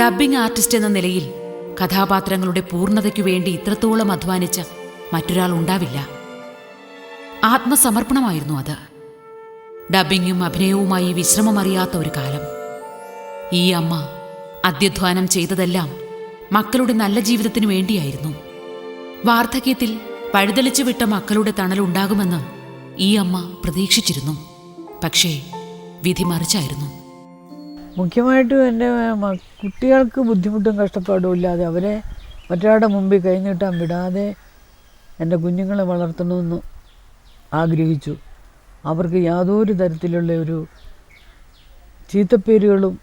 Dubbing artist എന്ന നിലയിൽ കഥാപാത്രങ്ങളുടെ പൂർണതയ്ക്കു വേണ്ടി ഇത്രത്തോളം അധ്വാനിച്ച മറ്റൊരാൾ ഉണ്ടാവില്ല. ആത്മസമർപ്പണമായിരുന്നു അത്. ഡബ്ബിങ്ങും അഭിനയവുമായി വിശ്രമമറിയാത്ത ഒരു കാലം. ഈ അമ്മ അധ്യധ്വാനം ചെയ്തതെല്ലാം മക്കളുടെ നല്ല ജീവിതത്തിനു വേണ്ടിയായിരുന്നു. വാർദ്ധക്യത്തിൽ പഴുതളിച്ചു വിട്ട മക്കളുടെ തണലുണ്ടാകുമെന്ന് ഈ അമ്മ പ്രതീക്ഷിച്ചിരുന്നു. പക്ഷേ വിധി മറിച്ചായിരുന്നു. മുഖ്യമായിട്ടും എന്റെ കുട്ടികൾക്ക് ബുദ്ധിമുട്ടും കഷ്ടപ്പാടും ഇല്ലാതെ അവരെ മറ്റൊരാളുടെ മുമ്പിൽ കൈനീട്ടാൻ വിടാതെ എന്റെ കുഞ്ഞുങ്ങളെ വളർത്തണമെന്ന് ആഗ്രഹിച്ചു. അവർക്ക് യാതൊരു തരത്തിലുള്ള ഒരു ചീത്തപ്പേരുകളും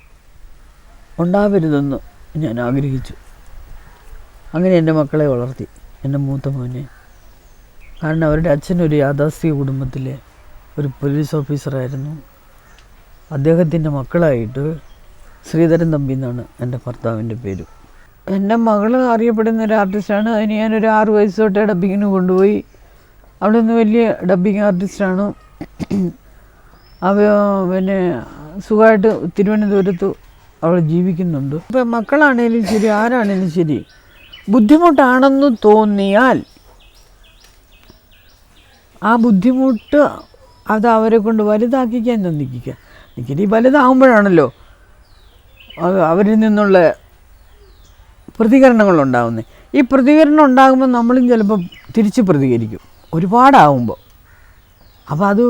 ഉണ്ടാവരുതെന്ന് ഞാൻ ആഗ്രഹിച്ചു. അങ്ങനെ എന്റെ മക്കളെ വളർത്തി. എന്റെ മൂത്ത മോനെ. കാരണം അവരുടെ അച്ഛനൊരു യാഥാസ്ഥിക കുടുംബത്തിലെ ഒരു പോലീസ് ഓഫീസറായിരുന്നു. അദ്ദേഹത്തിന്റെ മക്കളായിട്ട് ശ്രീധരൻ തമ്പി എന്നാണ് എന്റെ ഭർത്താവിന്റെ പേര്. എന്റെ മകൾ അറിയപ്പെടുന്ന ഒരു ആർട്ടിസ്റ്റാണ്. അതിന് ഞാനൊരു ആറ് വയസ്സ് തൊട്ടേ ഡബ്ബിങ്ങിന് കൊണ്ടുപോയി. അവിടെ നിന്ന് വലിയ ഡബ്ബിങ് ആർട്ടിസ്റ്റാണ് അവ പിന്നെ സുഖമായിട്ട് തിരുവനന്തപുരത്ത് അവൾ ജീവിക്കുന്നുണ്ട്. ഇപ്പം മക്കളാണേലും ശരി ആരാണേലും ശരി ബുദ്ധിമുട്ടാണെന്ന് തോന്നിയാൽ ആ ബുദ്ധിമുട്ട് അത് അവരെ കൊണ്ട് വലുതാക്കിക്കാൻ ചിന്തിക്കുക എനിക്കിനി വലുതാകുമ്പോഴാണല്ലോ അവരിൽ നിന്നുള്ള പ്രതികരണങ്ങൾ ഉണ്ടാകുന്നത് ഈ പ്രതികരണം ഉണ്ടാകുമ്പോൾ നമ്മളും ചിലപ്പോൾ തിരിച്ച് പ്രതികരിക്കും. ഒരുപാടാവുമ്പോൾ അപ്പോൾ അത്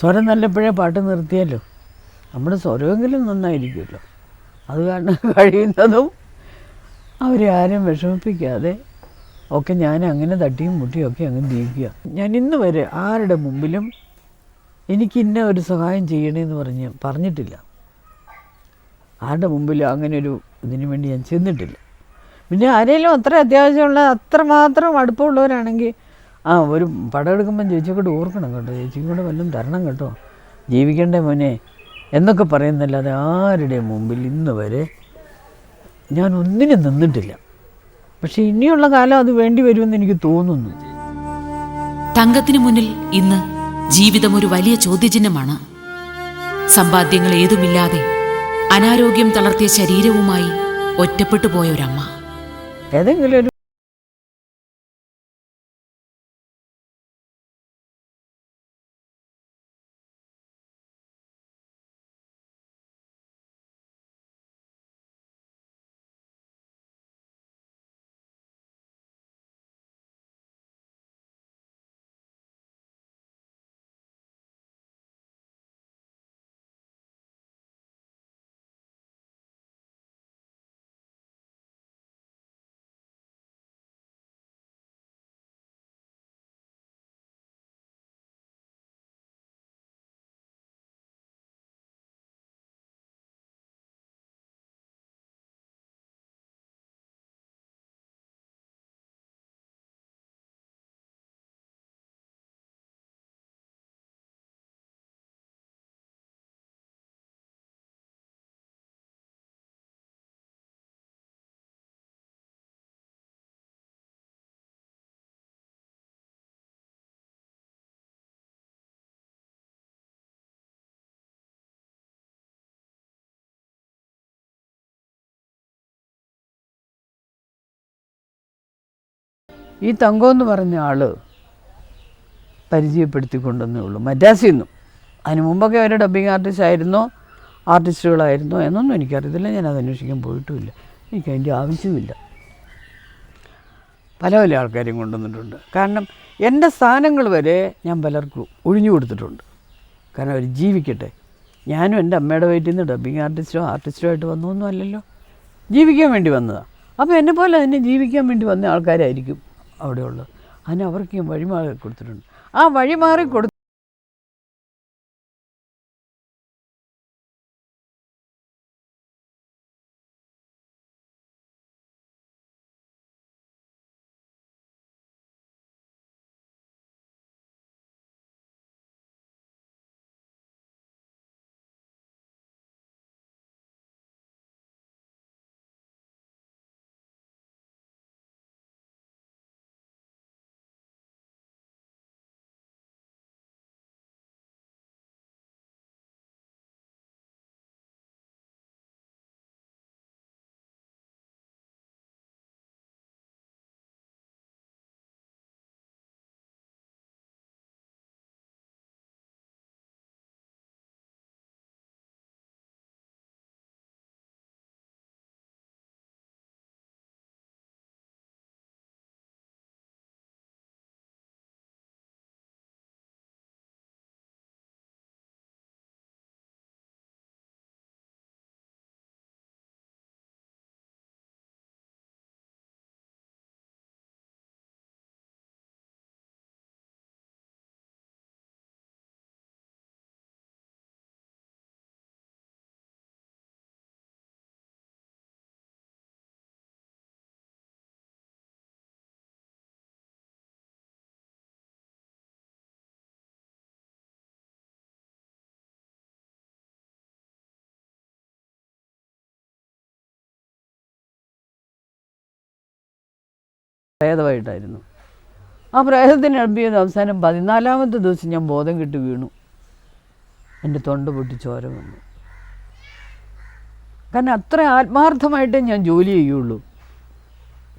സ്വരം നല്ലപ്പോഴേ പാട്ട് നിർത്തിയല്ലോ. നമ്മുടെ സ്വരമെങ്കിലും നന്നായിരിക്കുമല്ലോ. അത് കാരണം കഴിയുന്നതും അവരെ ആരും വിഷമിപ്പിക്കാതെ ഒക്കെ ഞാൻ അങ്ങനെ തട്ടിയും മുട്ടിയും ഒക്കെ അങ്ങ് ജീവിക്കുക. ഞാൻ ഇന്ന് വരെ ആരുടെ മുമ്പിലും എനിക്ക് ഇന്ന ഒരു സഹായം ചെയ്യണമെന്ന് പറഞ്ഞ് പറഞ്ഞിട്ടില്ല. ആരുടെ മുമ്പിൽ അങ്ങനെ ഒരു ഇതിനു വേണ്ടി ഞാൻ ചെന്നിട്ടില്ല. പിന്നെ ആരെങ്കിലും അത്ര അത്യാവശ്യമുള്ള അത്രമാത്രം അടുപ്പമുള്ളവരാണെങ്കിൽ ആ ഒരു പടം എടുക്കുമ്പം ചേച്ചിക്കൂടെ ഓർക്കണം കേട്ടോ. ചേച്ചിക്കും കൂടെ വല്ലതും തരണം കേട്ടോ. ജീവിക്കണ്ടേ മോനെ. എന്നൊക്കെ പറയുന്നല്ലാതെ ആരുടെ മുമ്പിൽ ഇന്ന് വരെ ഞാൻ ഒന്നിനും നിന്നിട്ടില്ല. പക്ഷെ ഇനിയുള്ള കാലം അത് വേണ്ടി വരുമെന്ന് എനിക്ക് തോന്നുന്നു തങ്കത്തിന് മുന്നിൽ ഇന്ന് ജീവിതം ഒരു വലിയ ചോദ്യചിഹ്നമാണ്. സമ്പാദ്യങ്ങൾ ഏതുമില്ലാതെ അനാരോഗ്യം തളർത്തിയ ശരീരവുമായി ഒറ്റപ്പെട്ടു പോയ ഒരമ്മ. ഏതെങ്കിലും ഈ തങ്കം എന്ന് പറഞ്ഞ ആൾ പരിചയപ്പെടുത്തിക്കൊണ്ടെന്നേ ഉള്ളൂ. മദ്രാസിൽ നിന്നും. അതിന് മുമ്പൊക്കെ അവർ ഡബ്ബിങ് ആർട്ടിസ്റ്റ് ആയിരുന്നോ ആർട്ടിസ്റ്റുകളായിരുന്നോ എന്നൊന്നും എനിക്കറിയത്തില്ല. ഞാൻ അത് അന്വേഷിക്കാൻ പോയിട്ടുമില്ല. എനിക്ക് അതിന്റെ ആവശ്യമില്ല. പല പല ആൾക്കാരെയും കൊണ്ടുവന്നിട്ടുണ്ട്. കാരണം എന്റെ സ്ഥാനങ്ങൾ വരെ ഞാൻ പലർക്കും ഒഴിഞ്ഞു കൊടുത്തിട്ടുണ്ട്. കാരണം അവർ ജീവിക്കട്ടെ. ഞാനും എന്റെ അമ്മയുടെ വീട്ടിൽ നിന്ന് ഡബ്ബിങ് ആർട്ടിസ്റ്റോ ആർട്ടിസ്റ്റോ ആയിട്ട് വന്നൊന്നും അല്ലല്ലോ. ജീവിക്കാൻ വേണ്ടി വന്നതാണ് അപ്പോൾ എന്നെ പോലെ തന്നെ ജീവിക്കാൻ വേണ്ടി വന്ന ആൾക്കാരായിരിക്കും. അവിടെയുള്ളത്. അതിന് അവർക്ക് വഴിമാറി കൊടുത്തിട്ടുണ്ട്. ആ വഴിമാറി കൊടു പ്രേതമായിട്ടായിരുന്നു. ആ പ്രേതത്തിന് അടപ്പിയത് അവസാനം പതിനാലാമത്തെ ദിവസം ഞാൻ ബോധം കെട്ട് വീണു. എന്റെ തൊണ്ട പൊട്ടി ചോര വന്നു. കാരണം അത്ര ആത്മാർത്ഥമായിട്ടേ ഞാൻ ജോലി ചെയ്യുള്ളൂ.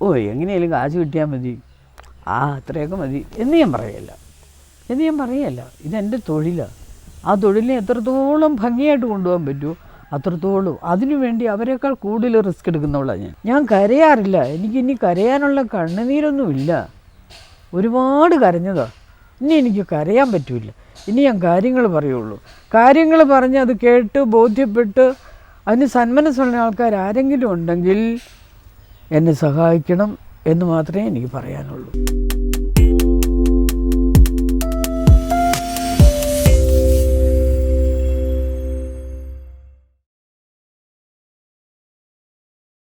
ഓ എങ്ങനെയാലും കാശ് കിട്ടിയാൽ മതി. ആ അത്രയൊക്കെ മതി. എന്ന് ഞാൻ പറയല്ല. എന്ന് ഞാൻ പറയല്ല. ഇതെന്റെ തൊഴിലാണ് ആ തൊഴിലിനെ എത്രത്തോളം ഭംഗിയായിട്ട് കൊണ്ടുപോകാൻ പറ്റുമോ അത്രത്തോളം. അതിനുവേണ്ടി അവരെക്കാൾ കൂടുതൽ റിസ്ക് എടുക്കുന്നവളാണ് ഞാൻ. ഞാൻ കരയാറില്ല. എനിക്കിനി കരയാനുള്ള കണ്ണുനീരൊന്നുമില്ല. ഒരുപാട് കരഞ്ഞതാ. ഇനി എനിക്ക് കരയാൻ പറ്റില്ല. ഇനി ഞാൻ കാര്യങ്ങൾ പറയുള്ളൂ. കാര്യങ്ങൾ പറഞ്ഞ് അത് കേട്ട് ബോധ്യപ്പെട്ട് അതിന് സന്മനസ്സുള്ള ആൾക്കാർ ആരെങ്കിലും ഉണ്ടെങ്കിൽ എന്നെ സഹായിക്കണം എന്ന് മാത്രമേ എനിക്ക് പറയാനുള്ളൂ.